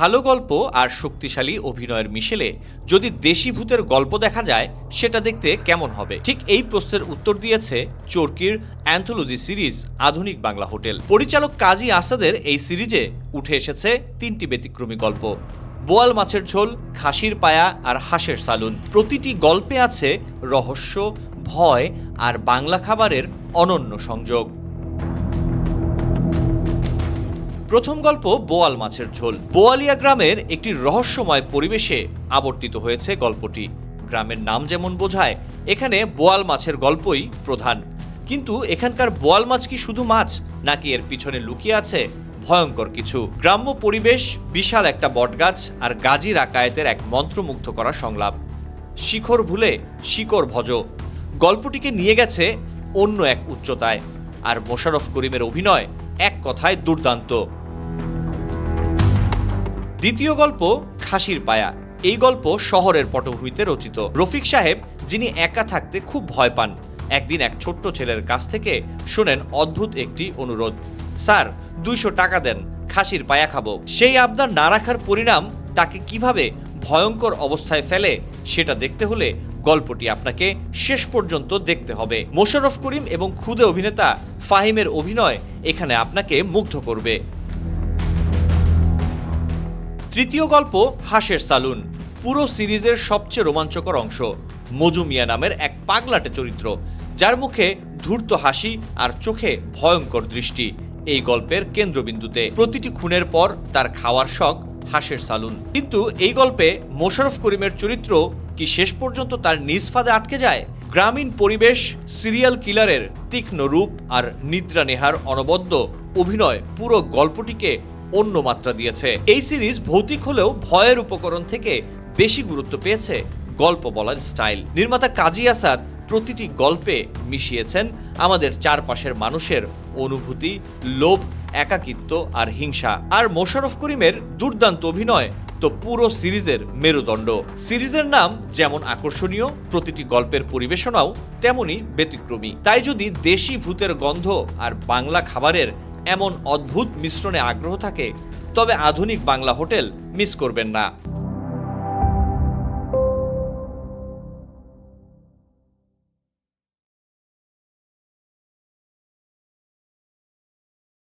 ভালো গল্প আর শক্তিশালী অভিনয়ের মিশেলে যদি দেশি ভূতের গল্প দেখা যায়, সেটা দেখতে কেমন হবে? ঠিক এই প্রশ্নের উত্তর দিয়েছে চরকির অ্যান্থোলজি সিরিজ আধুনিক বাংলা হোটেল। পরিচালক কাজী আসাদের এই সিরিজে উঠে এসেছে তিনটি ব্যতিক্রমী গল্প। বোয়াল মাছের ঝোল, খাসির পায়া আর হাঁসের সালুন। প্রতিটি গল্পে আছে রহস্য, ভয় আর বাংলা খাবারের অনন্য সংযোগ। প্রথম গল্প বোয়াল মাছের ঝোল। বোয়ালিয়া গ্রামের একটি রহস্যময় পরিবেশে আবর্তিত হয়েছে গল্পটি। গ্রামের নাম যেমন বোঝায়, এখানে বোয়াল মাছের গল্পই প্রধান। কিন্তু এখানকার বোয়াল মাছ কি শুধু মাছ, নাকি এর পিছনে লুকিয়ে আছে ভয়ঙ্কর কিছু? গ্রাম্য পরিবেশ, বিশাল একটা বটগাছ আর গাজী রাকায়েতের এক মন্ত্রমুগ্ধ করা সংলাপ। শিখর ভুলে শিকড় ভজ। গল্পটিকে নিয়ে গেছে অন্য এক উচ্চতায়। আর মোশারফ করিমের অভিনয় এক কথায় দুর্দান্ত। দ্বিতীয় গল্প খাসির পায়া। এই গল্প শহরের পটভূমিতে রচিত। রফিক সাহেব, যিনি একা থাকতে খুব ভয় পান, একদিন এক ছোট্ট ছেলের কাছ থেকে শোনেন অদ্ভুত একটি অনুরোধ। স্যার, দুইশো টাকা দেন, খাসির পায়া খাব। সেই আবদার না রাখার পরিণাম তাকে কীভাবে ভয়ঙ্কর অবস্থায় ফেলে, সেটা দেখতে হলে গল্পটি আপনাকে শেষ পর্যন্ত দেখতে হবে। মোশাররফ করিম এবং খুদে অভিনেতা ফাহিমের অভিনয় এখানে আপনাকে মুগ্ধ করবে। তৃতীয় গল্প, হাঁসের সালুন। পুরো সিরিজের সবচেয়ে রোমাঞ্চকর অংশ, মজু মিয়া নামের এক পাগলাটে চরিত্র, যার মুখে ধূর্ত হাসি আর চোখে ভয়ঙ্কর দৃষ্টি। এই গল্পের কেন্দ্রবিন্দুতে প্রতিটি খুনের পর তার খাওয়ার শখ, হাসের সালুন। কিন্তু এই গল্পে মোশারফ করিমের চরিত্র কি শেষ পর্যন্ত তার নিজ ফাঁদে আটকে যায়? গ্রামীণ পরিবেশ, সিরিয়াল কিলারের তীক্ষ্ণ রূপ আর নিদ্রা নেহার অনবদ্য অভিনয় পুরো গল্পটিকে অন্য মাত্রা দিয়েছে। এই সিরিজ ভৌতিক হলেও ভয়ের উপকরণ থেকে বেশি গুরুত্ব পেয়েছে গল্প বলার স্টাইল। নির্মাতা কাজী আসাদ প্রতিটি গল্পে মিশিয়েছেন আমাদের চারপাশের মানুষের অনুভূতি, লোভ, একাকিত্ব আর হিংসা। আর মোশাররফ করিমের দুর্দান্ত অভিনয় তো পুরো সিরিজের মেরুদণ্ড। সিরিজের নাম যেমন আকর্ষণীয়, প্রতিটি গল্পের পরিবেশনাও তেমনই ব্যতিক্রমী। তাই যদি দেশি ভূতের গন্ধ আর বাংলা খাবারের এমন অদ্ভুত মিশ্রণে আগ্রহ থাকে তবে আধুনিক বাংলা হোটেল মিস করবেন না।